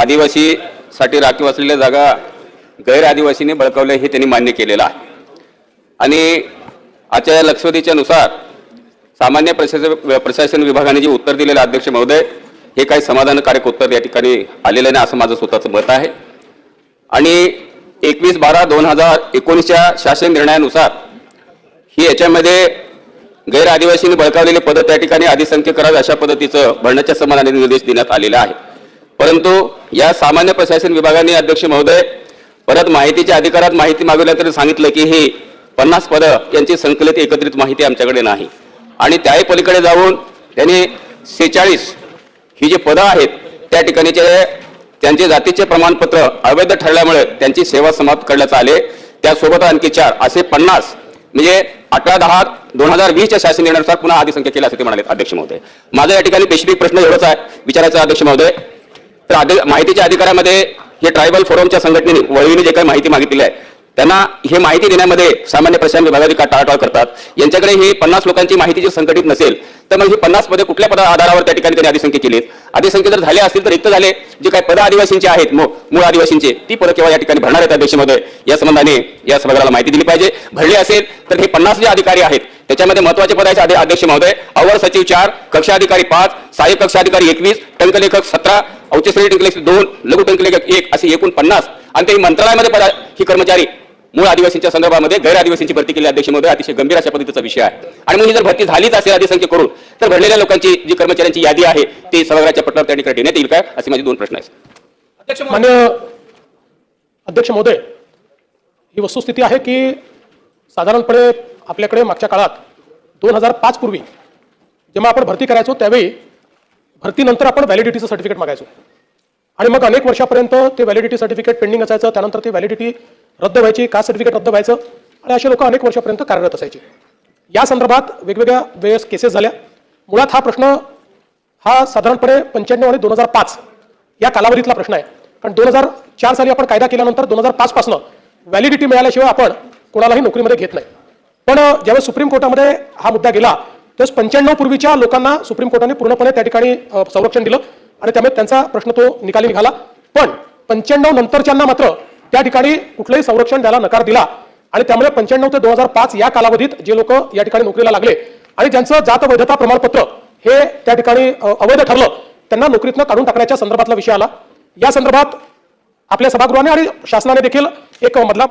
आदिवासीसाठी राखीव असलेल्या जागा गैर आदिवासीने बळकावल्या हे त्यांनी मान्य केलेलं आहे. आणि आजच्या या लक्षवेधीच्या नुसार सामान्य प्रशासन प्रशासन विभागाने जे उत्तर दिलेलं अध्यक्ष महोदय हे काही समाधानकारक उत्तर या ठिकाणी आलेलं नाही असं माझं स्वतःचं मत आहे. आणि एकवीस बारा दोन हजार एकोणीसच्या शासन निर्णयानुसार ही याच्यामध्ये गैर आदिवासींनी बळकावलेले पद त्या ठिकाणी अधिसंख्य करावे अशा पद्धतीचं भरण्याच्या समाधानाने निर्देश देण्यात आलेला आहे. परंतु या सामान्य प्रशासन विभागाने अध्यक्ष महोदय परत माहितीच्या अधिकारात माहिती मागवल्यानंतर सांगितलं की ही पन्नास पदं यांची संकलित एकत्रित माहिती आमच्याकडे नाही. आणि त्याही पलीकडे जाऊन त्यांनी सेहेचाळीस ही जी पदं आहेत त्या ठिकाणीचे त्यांचे जातीचे प्रमाणपत्र अवैध ठरल्यामुळे त्यांची सेवा समाप्त करण्यात आले. त्यासोबत आणखी चार असे पन्नास म्हणजे अठरा दहा दोन हजार वीसच्या शासन निर्णयानुसार पुन्हा अधिसंख्या केली असं ते म्हणाले अध्यक्ष महोदय. माझा या ठिकाणी स्पेसिफिक प्रश्न एवढाच आहे विचारायचा अध्यक्ष महोदय. तर माहितीच्या अधिकारामध्ये हे ट्रायबल फोरमच्या संघटनेने वळवीने जे काही माहिती मागितलेली आहे त्यांना हे माहिती देण्यामध्ये सामान्य प्रशासन विभागाधिकार का टाळाटाळ करतात? यांच्याकडे हे पन्नास लोकांची माहिती जर संघटित नसेल तर मग ही पन्नास पदे कुठल्या पदा आधारावर त्या ठिकाणी त्यांनी अधिसंख्य केलीत अधिसंख्य जर झाले असतील तर रिक्त झाले. जे काही पद आदिवासींचे आहेत मू- मूळ आदिवासींचे ती पदं केव्हा या ठिकाणी भरणार आहेत अध्यक्षमध्ये या संबंधाने या सभागृहाला माहिती दिली पाहिजे. भरली असेल तर हे पन्नास जे अधिकारी आहेत त्याच्यामध्ये महत्त्वाचे पद आहेत अध्यक्ष महोदय. अवर सचिव चार कक्षा अधिकारी पाच सहाय्यक कक्षा अधिकारी एकवीस टंकलेखक सतरा औचश्रेणी टंकलेखक दोन लघु टंकलेखक एक असे एकूण पन्नास. आणि ते मंत्रालयामध्ये पदा ही कर्मचारी मूळ आदिवासींच्या संदर्भामध्ये गैर आदिवासींची भरती केली अध्यक्ष महोदय. अतिशय गंभीर अशा पद्धतीचा विषय आहे. आणि मग जर भरती झालीच असेल अधिसंख्य करून तर भरलेल्या लोकांची जी कर्मचाऱ्यांची यादी आहे ती सभागृहाच्या पटलावर त्या ठिकाणी देण्यात येईल काय असे माझे दोन प्रश्न आहेत. अध्यक्ष महोदय ही वस्तुस्थिती आहे की साधारणपणे आपल्याकडे मागच्या काळात दोन हजार पाच पूर्वी जेव्हा आपण भरती करायचो त्यावेळी भरतीनंतर आपण व्हॅलिडिटीचं सर्टिफिकेट मागायचो. आणि मग अनेक वर्षापर्यंत ते व्हॅलिडिटी सर्टिफिकेट पेंडिंग असायचं त्यानंतर ते व्हॅलिडिटी रद्द व्हायची का सर्टिफिकेट रद्द व्हायचं आणि असे लोक अनेक वर्षापर्यंत कार्यरत असायचे. या संदर्भात वेगवेगळ्या वेळेस केसेस झाल्या. मुळात हा प्रश्न हा साधारणपणे पंच्याण्णव आणि दोन हजार पाच या कालावधीतला प्रश्न आहे. कारण दोन हजार चार साली आपण कायदा केल्यानंतर दोन हजार पाचपासून व्हॅलिडिटी मिळाल्याशिवाय आपण कोणालाही नोकरीमध्ये घेत नाही. पण ज्यावेळेस सुप्रीम कोर्टामध्ये हा मुद्दा गेला त्यावेळेस पंच्याण्णव पूर्वीच्या लोकांना सुप्रीम कोर्टाने पूर्णपणे त्या ठिकाणी संरक्षण दिलं आणि त्यामुळे त्यांचा प्रश्न तो निकाली निघाला. पण पंच्याण्णव नंतरच्यांना मात्र त्या ठिकाणी कुठलंही संरक्षण द्यायला नकार दिला आणि त्यामुळे पंच्याण्णव ते दोन हजार पाच या कालावधीत जे लोक या ठिकाणी नोकरीला लागले आणि ज्यांचं जात वैधता प्रमाणपत्र हे त्या ठिकाणी अवैध ठरलं त्यांना नोकरीतनं काढून टाकण्याच्या संदर्भातला विषय आला. या संदर्भात आपल्या सभागृहाने आणि शासनाने देखील एक मधला